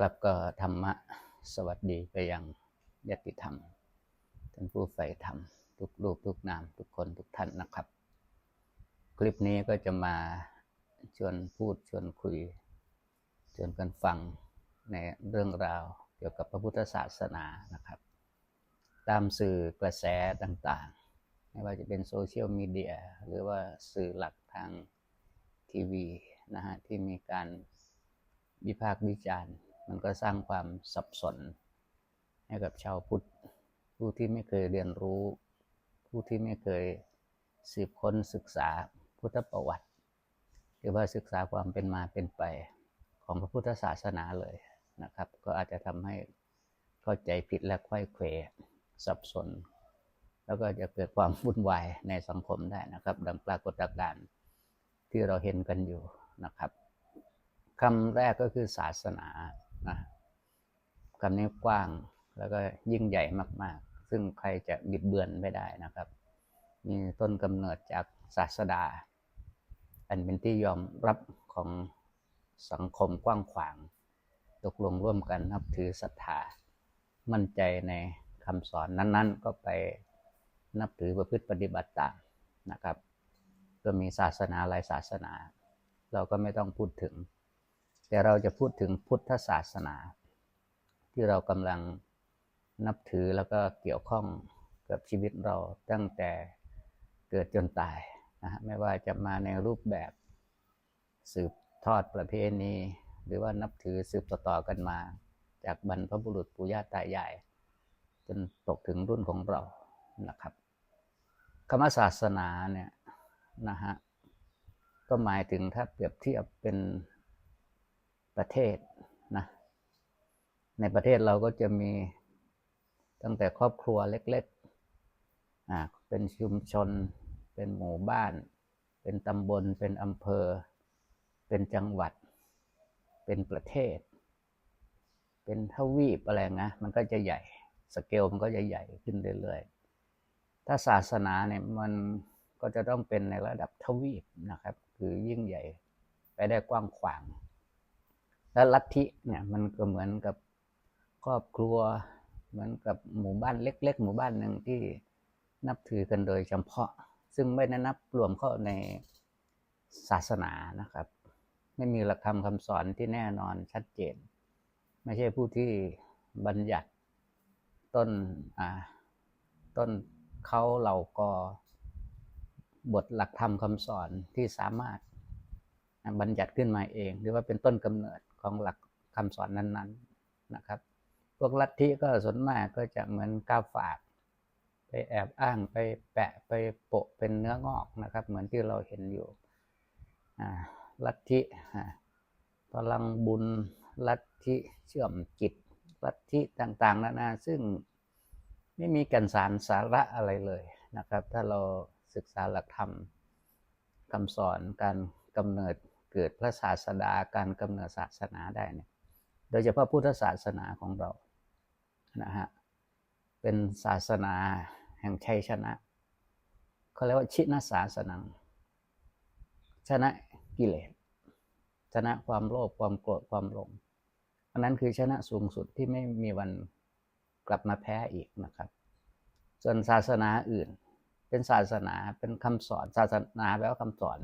ครับก็ธรรมะสวัสดีไปยังญาติธรรมท่านผู้ใฝ่ธรรม ทุกรูปทุกนาม ทุกคนทุกท่านนะครับ คลิปนี้ก็จะมาชวนพูดชวนคุย ชวนกันฟังในเรื่องราวเกี่ยวกับพระพุทธศาสนานะครับ ตามสื่อกระแสต่างๆ ไม่ว่าจะเป็นโซเชียลมีเดียหรือว่าสื่อหลักทางทีวีนะฮะที่มีการวิพากษ์วิจารณ์ มันก็สร้างความสับสน ให้กับชาวพุทธ ผู้ที่ไม่เคยเรียนรู้ ผู้ที่ไม่เคยสืบค้นศึกษาพุทธประวัติ หรือว่าศึกษาความเป็นมาเป็นไปของพระพุทธศาสนาเลยนะครับ ก็อาจจะทำให้เข้าใจผิดและค่อยเขวสับสน แล้วก็จะเกิดความวุ่นวายในสังคมได้นะครับ ดังปรากฏการณ์ที่เราเห็นกันอยู่นะครับคำแรกก็คือศาสนา นะคำนี้กว้างแล้วก็ยิ่งใหญ่มาก ๆ ซึ่งใครจะบิดเบือนไม่ได้นะครับ มีต้นกำเนิดจากศาสดา อันเป็นที่ยอมรับของสังคมกว้างขวาง ตกลงร่วมกันนับถือศรัทธา มั่นใจในคำสอนนั้น ๆ ก็ไปนับถือประพฤติปฏิบัติตามนะครับ ก็มีศาสนาหลายศาสนา เราก็ไม่ต้องพูดถึง แต่เราจะพูดถึงพุทธศาสนา ที่เรากำลังนับถือแล้วก็เกี่ยวข้องกับชีวิตเราตั้งแต่เกิดจนตายนะฮะไม่ว่าจะมาในรูปแบบสืบทอดประเพณีหรือว่านับถือสืบต่อๆกันมา จากบรรพบุรุษปู่ย่าตายายจนตกถึงรุ่นของเรานะครับคำว่าศาสนาเนี่ยนะฮะก็หมายถึงถ้าเปรียบเทียบเป็น ประเทศนะในประเทศเราก็จะมีตั้งแต่ครอบครัวเล็กๆอ่าเป็นชุมชน เป็นหมู่บ้าน เป็นตำบล เป็นอำเภอ เป็นจังหวัด เป็นประเทศ เป็นทวีปอะไรนะมันก็จะใหญ่สเกลมันก็จะใหญ่ขึ้นเรื่อยๆ ถ้าศาสนาเนี่ยมันก็จะต้องเป็นในระดับทวีปนะครับ คือยิ่งใหญ่ไปได้กว้างขวาง และลัทธิเนี่ยมันก็เหมือนกับครอบครัว เหมือนกับหมู่บ้านเล็ก ๆ หมู่บ้านหนึ่งที่นับถือกันโดยเฉพาะ ซึ่งไม่ได้นับรวมเข้าในศาสนานะครับ ไม่มีหลักธรรมคำสอนที่แน่นอนชัดเจน ไม่ใช่ผู้ที่บัญญัติต้นอ่าต้นเขาเราก็บทหลักธรรมคำสอนที่สามารถบัญญัติขึ้นมาเอง หรือว่าเป็นต้นกำเนิด ของหลักคำสอนนั้นๆนะครับ พวกลัทธิก็ส่วนมากก็จะเหมือนกาฝาก ไปแอบอ้างไปแปะไปโปะเป็นเนื้องอกนะครับ เหมือนที่เราเห็นอยู่ลัทธิพลังบุญลัทธิเชื่อมจิตลัทธิต่างๆนานาซึ่งไม่มีกันสารสาระอะไรเลยนะครับ ถ้าเราศึกษาหลักธรรมคำสอนการกำเนิด เกิดพระศาสดาการกำเนิดศาสนาได้เนี่ยโดยเฉพาะพุทธศาสนาของเรานะฮะเป็นศาสนาแห่งชัยชนะเขาเรียกว่าชินศาสนังชนะกิเลสชนะความโลภความโกรธความหลงอันนั้นคือชนะสูงสุดที่ไม่มีวันกลับมาแพ้อีกนะครับ ส่วนศาสนาอื่น เป็นศาสนาเป็นคำสอนศาสนาแปลว่าคำสอน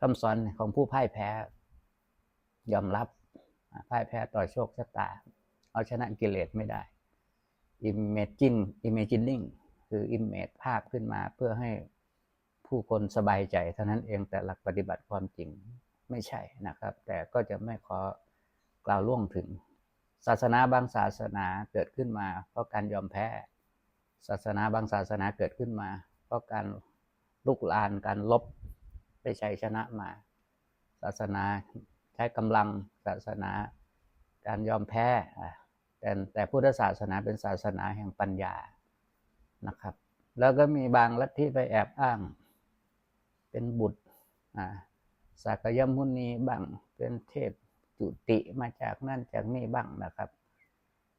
คำสอนของผู้พ่ายแพ้ ยอมรับพ่ายแพ้ต่อโชคชะตา เอาชนะกิเลสไม่ได้ imagine imagining คือ image ภาพขึ้นมาเพื่อให้ผู้คนสบายใจเท่านั้นเองแต่หลักปฏิบัติความจริงไม่ใช่นะครับ แต่ก็จะไม่ขอกล่าวล่วงถึง ศาสนาบางศาสนาเกิดขึ้นมา เพราะการยอมแพ้ ศาสนาบางศาสนาเกิดขึ้นมา เพราะการลุกลานการลบ ได้ชัยชนะมา ศาสนาใช้กำลังศาสนาการยอมแพ้แต่แต่พุทธศาสนาเป็นศาสนาแห่งปัญญานะครับ แล้วก็มีบางลัทธิไปแอบอ้าง เป็นบุตรสักยมุนีบ้างเป็นเทพจุติมาจากนั่นจากนี่บ้างนะครับ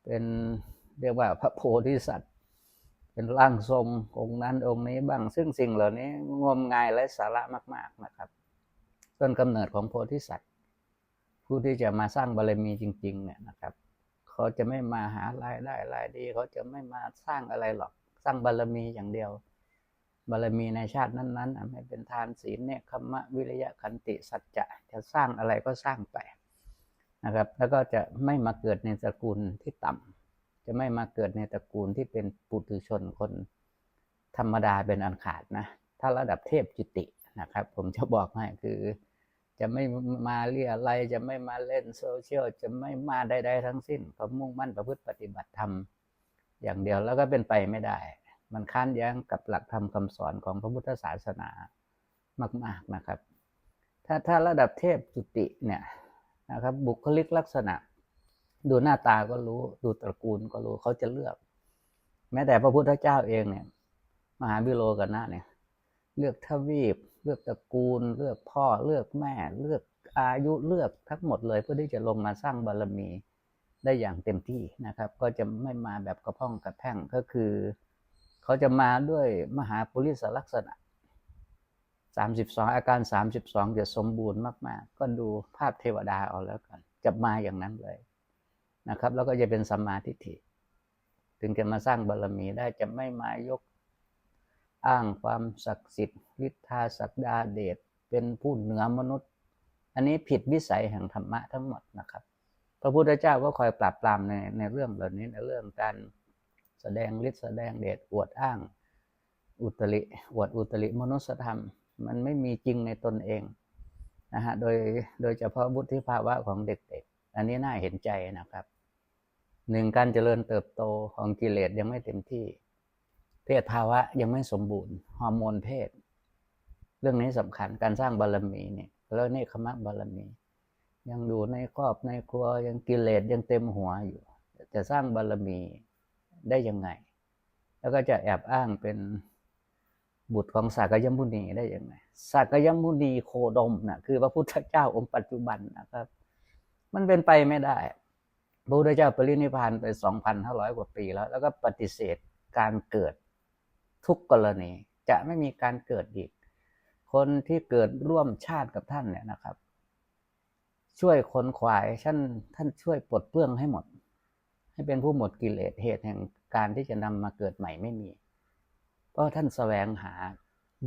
เป็นเรียกว่าพระโพธิสัตว์ เป็นร่างทรงองค์นั้นองค์นี้บ้าง ซึ่งสิ่งเหล่านี้งมงายและสาระมาก ๆนะครับ ต้นกำเนิดของโพธิสัตว์ ผู้ที่จะมาสร้างบารมีจริง ๆ เนี่ยนะครับ เขาจะไม่มาหารายได้รายดี เขาจะไม่มาสร้างอะไรหรอก สร้างบารมีอย่างเดียว บารมีในชาตินั้นๆไม่เป็นทานศีลเนี่ยคมะวิริยะขันติสัจจะจะสร้างอะไรก็สร้างไปนะครับ แล้วก็จะไม่มาเกิดในตระกูลที่ต่ำ จะไม่มาเกิดในตระกูลที่เป็นปุถุชนคนธรรมดาเป็นอันขาดนะ ถ้าระดับเทพจิตินะครับ ผมจะบอกให้คือ จะไม่มาเรียอะไรจะไม่มาเล่นโซเชียลจะไม่มาใดๆทั้งสิ้นเขามุ่งมั่นประพฤติปฏิบัติธรรมอย่างเดียวแล้วก็เป็นไปไม่ได้ มันค้านแย้งกับหลักธรรมคาสอนของพระพุทธศาสนามาก ๆนะครับ ถ้าถ้าระดับเทพจุติเนี่ยนะครับบุคลิกลักษณะ ดูหน้าตาก็รู้ ดูตระกูลก็รู้เขาจะเลือก แม้แต่พระพุทธเจ้าเองเนี่ย มหาวิโลกันนะเนี่ย เลือกทวีป เลือกตระกูล เลือกพ่อเลือกแม่ เลือกอายุเลือกทั้งหมดเลยเพื่อที่จะลงมาสร้างบารมีได้อย่างเต็มที่นะครับ ก็จะไม่มาแบบกระพ้องกระแท่งก็คือเขาจะมาด้วยมหาปุริสลักษณะ 32 อาการ 32จะสมบูรณ์มาก ๆ ก็ดูภาพเทวดาเอาแล้วกันจะมาอย่างนั้นเลย นะครับ แล้วก็จะเป็นสัมมาทิฏฐิ ถึงจะมาสร้างบารมีได้จะไม่มายกอ้างความศักดิ์สิทธิ์ฤทธาศักดาเดชเป็นผู้เหนือมนุษย์ อันนี้ผิดวิสัยแห่งธรรมะทั้งหมดนะครับ พระพุทธเจ้าก็คอยปราบปรามในในเรื่องเหล่านี้ในเรื่องการแสดงฤทธิ์แสดงเดชอวดอ้าง อุตริอวดอุตริมนุสธรรม มันไม่มีจริงในตนเองนะฮะโดยโดยเฉพาะบุธิภาวะของเด็ก อันนี้น่าเห็นใจนะครับหนึ่งการเจริญเติบโตของกิเลสยังไม่เต็มที่ เพศภาวะยังไม่สมบูรณ์ฮอร์โมนเพศ เรื่องนี้สำคัญการสร้างบารมีเนี่ยแล้วเนคขมะบารมี ยังดูในครอบในครัวยังกิเลสยังเต็มหัวอยู่ จะสร้างบารมีได้ยังไง แล้วก็จะแอบอ้างเป็นบุตรของสากยมุนีได้ยังไงสากยมุนีโคดมนะคือพระพุทธเจ้าองค์ปัจจุบันนะครับ มันเป็นไปไม่ได้พระพุทธเจ้าปรินิพานไปสองพันห้าร้อยกว่าปีแล้ว แล้วก็ปฏิเสธการเกิดทุกกรณี จะไม่มีการเกิดอีก คนที่เกิดร่วมชาติกับท่านเนี่ยนะครับ ช่วยคนขวายท่านท่านช่วยปลดเปลื้องให้หมด ให้เป็นผู้หมดกิเลสเหตุแห่งการที่จะนำมาเกิดใหม่ไม่มี เพราะท่านแสวงหา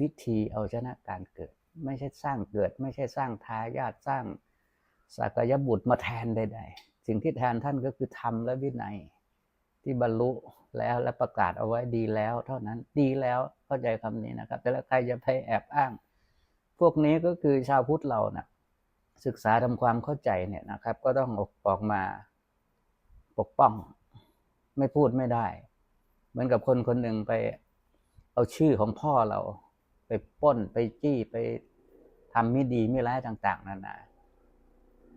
วิธีเอาชนะการเกิด ไม่ใช่สร้างเกิด ไม่ใช่สร้างทายาทสร้าง สักยบุตรมาแทนใดๆ สิ่งที่แทนท่านก็คือธรรมและวินัย ที่บรรลุแล้วและประกาศเอาไว้ดีแล้ว เท่านั้นดีแล้วเข้าใจคำนี้นะครับ แต่แล้วใครจะไปแอบอ้าง พวกนี้ก็คือชาวพุทธเรานะ่ะศึกษาทำความเข้าใจเนี่ยนะครับ ก็ต้องออกออกมาปกป้อง ไม่พูดไม่ได้ เหมือนกับคนคนหนึ่งไปเอาชื่อของพ่อเรา ไปป้นไปจี้ไปทำไม่ดีไม่ร้ายต่าง ๆนานา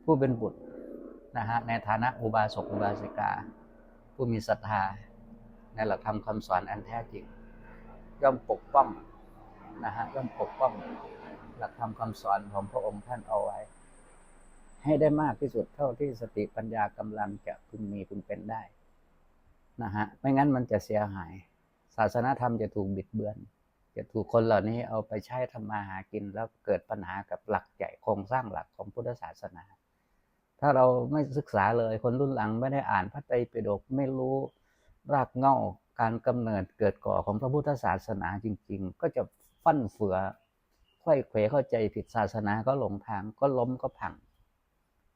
ผู้เป็นบุตรนะฮะในฐานะอุบาสกอุบาสิกา ผู้มีศรัทธาในหลักธรรมคำสอนอันแท้จริง ย่อมปกป้องนะฮะย่อมปกป้องหลักธรรมคำสอนของพระองค์ท่านเอาไว้ ให้ได้มากที่สุดเท่าที่สติปัญญากำลังจะพึงมีพึงเป็นได้นะฮะไม่งั้นมันจะเสียหาย ศาสนาธรรมจะถูกบิดเบือน จะถูกคนเหล่านี้เอาไปใช้ทำมาหากินแล้วเกิดปัญหากับหลักใหญ่โครงสร้างหลักของพุทธศาสนา ถ้าเราไม่ศึกษาเลยคนรุ่นหลังไม่ได้อ่านพระไตรปิฎกไม่รู้รากเหง้าการกำเนิดเกิดก่อของพระพุทธศาสนาจริง ๆ ก็จะฟั่นเฟือไข้เขวเข้าใจผิดศาสนาก็หลงทางก็ล้มก็พัง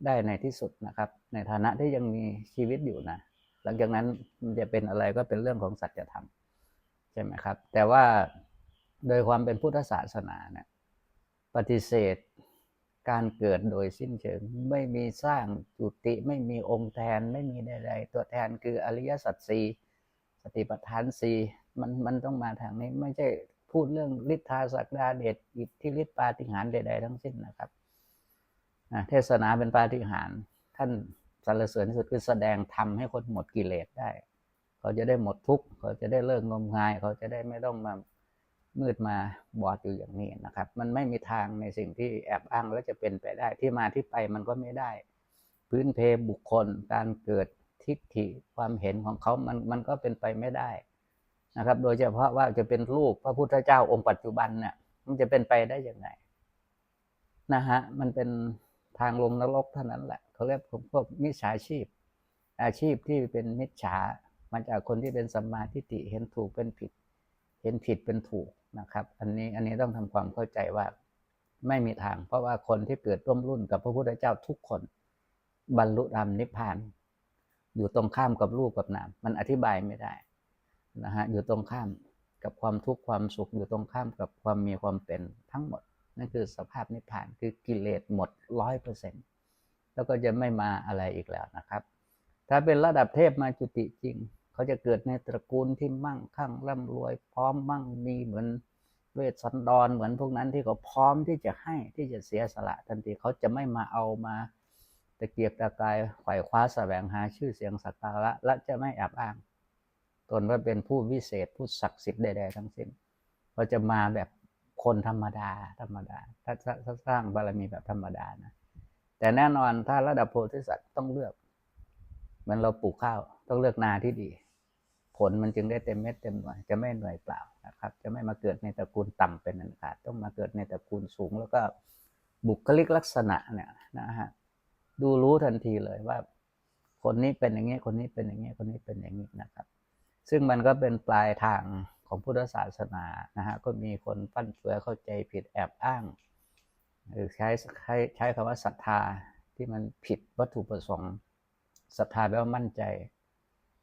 ได้ในที่สุดนะครับ ในฐานะที่ยังมีชีวิตอยู่นะ หลังจากนั้นมันจะเป็นอะไรก็เป็นเรื่องของสัจธรรมใช่ไหมครับ แต่ว่าโดยความเป็นพุทธศาสนาเนี่ยปฏิเสธ การเกิดโดยสิ้นเชิง ไม่มีสร้างจุติไม่มีองค์แทนไม่มีใดๆตัวแทนคืออริยสัจสี่สติปัฏฐานสี่มันมันต้องมาทางนี้ไม่ใช่พูดเรื่องฤทธาศักดาเดชอิทธิฤทธิปาฏิหาริย์ใด ๆ ทั้งสิ้นนะครับเทศนาเป็นปาฏิหาริย์ท่านสรรเสริญที่สุดคือแสดงธรรมให้คนหมดกิเลสได้ เขาจะได้หมดทุกข์เขาจะได้เลิกงมงาย เขาจะได้ไม่ต้องมา มืดมาบอดอยู่อย่างนี้นะครับ มันไม่มีทางในสิ่งที่แอบอ้างแล้วจะเป็นไปได้ที่มาที่ไปมันก็ไม่ได้ พื้นเพบุคคล การเกิดทิฏฐิความเห็นของเขามันมันก็เป็นไปไม่ได้นะครับ โดยเฉพาะว่าจะเป็นลูกพระพุทธเจ้าองค์ปัจจุบันเนี่ยมันจะเป็นไปได้ยังไงนะฮะมันเป็นทางลงนรกเท่านั้นแหละเขาเรียกพวกมิจฉาชีพ อาชีพที่เป็นมิจฉามาจากคนที่เป็นสัมมาทิฏฐิเห็นถูกเป็นผิด เห็นผิดเป็นถูก นะครับ อันนี้อันนี้ต้องทำความเข้าใจว่าไม่มีทาง เพราะว่าคนที่เกิดร่วมรุ่นกับพระพุทธเจ้าทุกคน บรรลุธรรมนิพพาน อยู่ตรงข้ามกับรูปกับนาม มันอธิบายไม่ได้นะฮะอยู่ตรงข้ามกับความทุกข์ความสุขอยู่ตรงข้ามกับความมีความเป็นทั้งหมด นั่นคือสภาพนิพพานคือกิเลสหมดร้อยเปอร์เซ็นต์แล้วก็จะไม่มาอะไรอีกแล้วนะครับ ถ้าเป็นระดับเทพมาจุติจริง เขาจะเกิดในตระกูลที่มั่งคั่งร่ำรวย พร้อมมั่งมีเหมือนเวสสันดรเหมือนพวกนั้นที่เขาพร้อมที่จะให้ที่จะเสียสละทันทีเขาจะไม่มาเอามาตะเกียบตะกายไขว่คว้าแสวงหาชื่อเสียงสักการะและจะไม่แอบอ้าง ตนว่าเป็นผู้วิเศษผู้ศักดิ์สิทธิ์ใดๆทั้งสิ้นเขาจะมาแบบคนธรรมดา ธรรมดา ถ้าสร้างบารมีแบบธรรมดานะ แต่แน่นอนถ้าระดับโพธิสัตว์ต้องเลือก เหมือนเราปลูกข้าว ต้องเลือกนาที่ดี ผลมันจึงได้เต็มเม็ดเต็มหน่วยจะไม่หน่วยเปล่านะครับ จะไม่มาเกิดในตระกูลต่ำเป็นอันขาดต้องมาเกิดในตระกูลสูง แล้วก็บุคลิกลักษณะเนี่ยนะฮะดูรู้ทันทีเลยว่า คนนี้เป็นอย่างนี้คนนี้เป็นอย่างนี้คนนี้เป็นอย่างนี้นะครับ ซึ่งมันก็เป็นปลายทางของพุทธศาสนานะฮะก็มีคนปั้นเฟือเข้าใจผิดแอบอ้างหรือใช้ใช้ใช้คำว่าศรัทธาที่มันผิดวัตถุประสงค์ศรัทธาแปลว่ามั่นใจ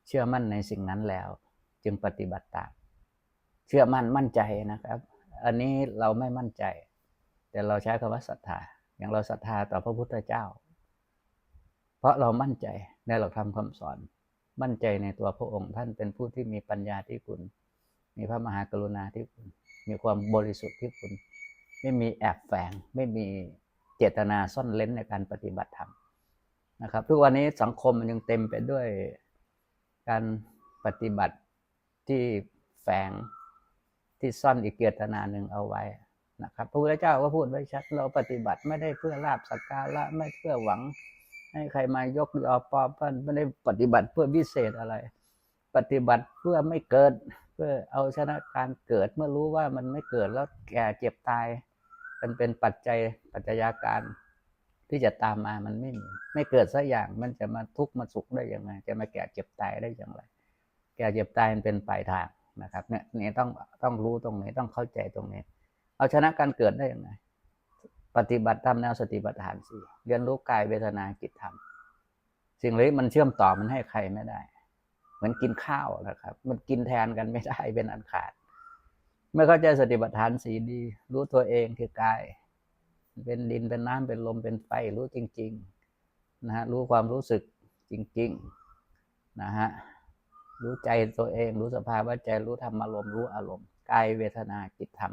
เชื่อมั่นในสิ่งนั้นแล้ว จึงปฏิบัติตาม เชื่อมั่นมั่นใจนะครับ อันนี้เราไม่มั่นใจ แต่เราใช้คำว่าศรัทธา อย่างเราศรัทธาต่อพระพุทธเจ้า เพราะเรามั่นใจในหลักธรรมคำสอน มั่นใจในตัวพระองค์ท่านเป็นผู้ที่มีปัญญาที่คุณ มีพระมหากรุณาที่คุณ มีความบริสุทธิ์ที่คุณ ไม่มีแอบแฝง ไม่มีเจตนาซ่อนเล้นในการปฏิบัติธรรมนะครับ ทุกวันนี้สังคมมันยังเต็มไปด้วย การปฏิบัติที่แฝงที่ซ่อนอีกเจตนาหนึ่งเอาไว้นะครับพระพุทธเจ้าก็พูดไว้ชัดเราปฏิบัติไม่ได้เพื่อลาบสักการะไม่เพื่อหวัง ให้ใครมายกยอปอปันไม่ได้ปฏิบัติเพื่อพิเศษอะไร ปฏิบัติเพื่อไม่เกิด เพื่อเอาชนะการเกิดเมื่อรู้ว่ามันไม่เกิดแล้วแก่เจ็บตายมันเป็นปัจจัยปัจจัยาการ ที่จะตามมามันไม่มีไม่เกิดสักอย่างมันจะมาทุกข์มาสุขได้ยังไง จะมาแก่เจ็บตายได้อย่างไร แก่เจ็บตายมันเป็นปลายทางนะครับ เนี่ยนี่ต้องต้องรู้ตรงนี้ต้องเข้าใจตรงนี้ เอาชนะการเกิดได้ยังไง ปฏิบัติทำแนวสติปัฏฐานสี่เรียนรู้กายเวทนาจิตธรรมสิ่งนี้มันเชื่อมต่อมันให้ใครไม่ได้เหมือนกินข้าวนะครับ มันกินแทนกันไม่ได้เป็นอันขาด เมื่อเข้าใจสติปัฏฐานสีดี รู้ตัวเองคือกาย เป็นดินเป็นน้ำเป็นลมเป็นไฟรู้จริง ๆ นะฮะรู้ความรู้สึกจริง ๆ นะฮะรู้ใจตัวเอง รู้สภาวะใจรู้ธรรมอารมณ์รู้อารมณ์กายเวทนาจิตธรรม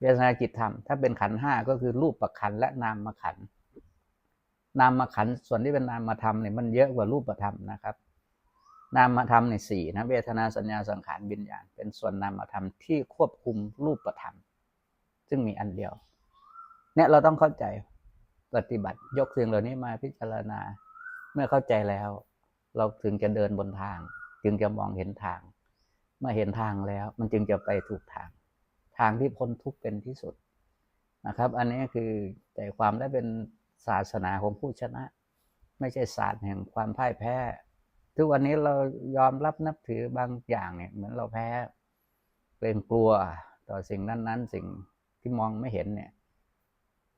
เวทนาจิตธรรม ถ้าเป็นขันห้าก็คือรูปประขันและนามมาขันนามมาขันส่วนที่เป็นนามมาธรรมเนี่ยมันเยอะกว่ารูปธรรมนะครับ นามธรรมในสี่นะเวทนาสัญญาสังขารวิญญาณ เป็นส่วนนามธรรมที่ควบคุมรูปธรรม ซึ่งมีอันเดียว เนี่ยเราต้องเข้าใจปฏิบัติยกสิ่งเหล่านี้มาพิจารณา เมื่อเข้าใจแล้ว เราถึงจะเดินบนทาง จึงจะมองเห็นทาง เมื่อเห็นทางแล้ว มันจึงจะไปถูกทาง ทางที่พ้นทุกข์เป็นที่สุดนะครับ อันนี้คือใจความและเป็นศาสนาของผู้ชนะ ไม่ใช่ศาสตร์แห่งความพ่ายแพ้ ทุกวันนี้เรายอมรับนับถือบางอย่างเนี่ยเหมือนเราแพ้เกรงกลัวต่อสิ่งนั้นๆ สิ่งที่มองไม่เห็นเนี่ย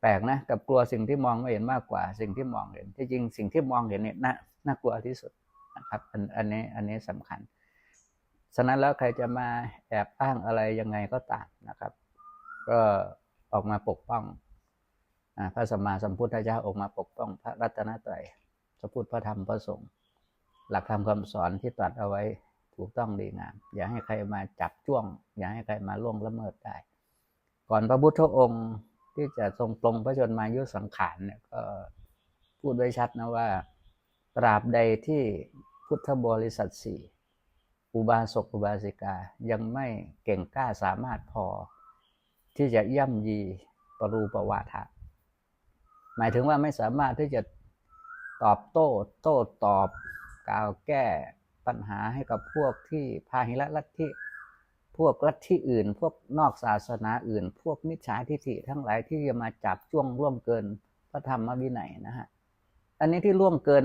แปลกนะกับกลัวสิ่งที่มองไม่เห็นมากกว่า สิ่งที่มองเห็นที่จริงสิ่งที่มองเห็นเนี่ยน่าน่ากลัวที่สุดนะครับอันอันนี้อันนี้สำคัญฉะนั้นแล้วใครจะมาแอบอ้างอะไรยังไงก็ตามนะครับ ก็ออกมาปกป้องพระสัมมาสัมพุทธเจ้าออกมาปกป้อง พระรัตนตรัยพระพุทธพระธรรมพระสงฆ์หลักธรรมคำสอนที่ตรัสเอาไว้ถูกต้องดีงาม อย่าให้ใครมาจับจ้วง อย่าให้ใครมาล่วงละเมิดได้ ก่อนพระพุทธองค์ ที่จะทรงปรงพระชนมายุสังขารเนี่ยก็พูดไว้ชัดนะว่าตราบใดที่พุทธบริษัทสี่อุบาสกอุบาสิกายังไม่เก่งกล้าสามารถพอ ที่จะย่ำยีปรูปวาทะหมายถึงว่าไม่สามารถที่จะตอบโต้โต้ตอบกล่าวแก้ปัญหาให้กับพวกที่พาหิระลัทธิ พวกลัทธิอื่น พวกนอกศาสนาอื่น พวกมิจฉาทิฏฐิทั้งหลายที่จะมาจับจ้วงร่วมเกินพระธรรมวินัยนะฮะ อันนี้ที่ร่วมเกิน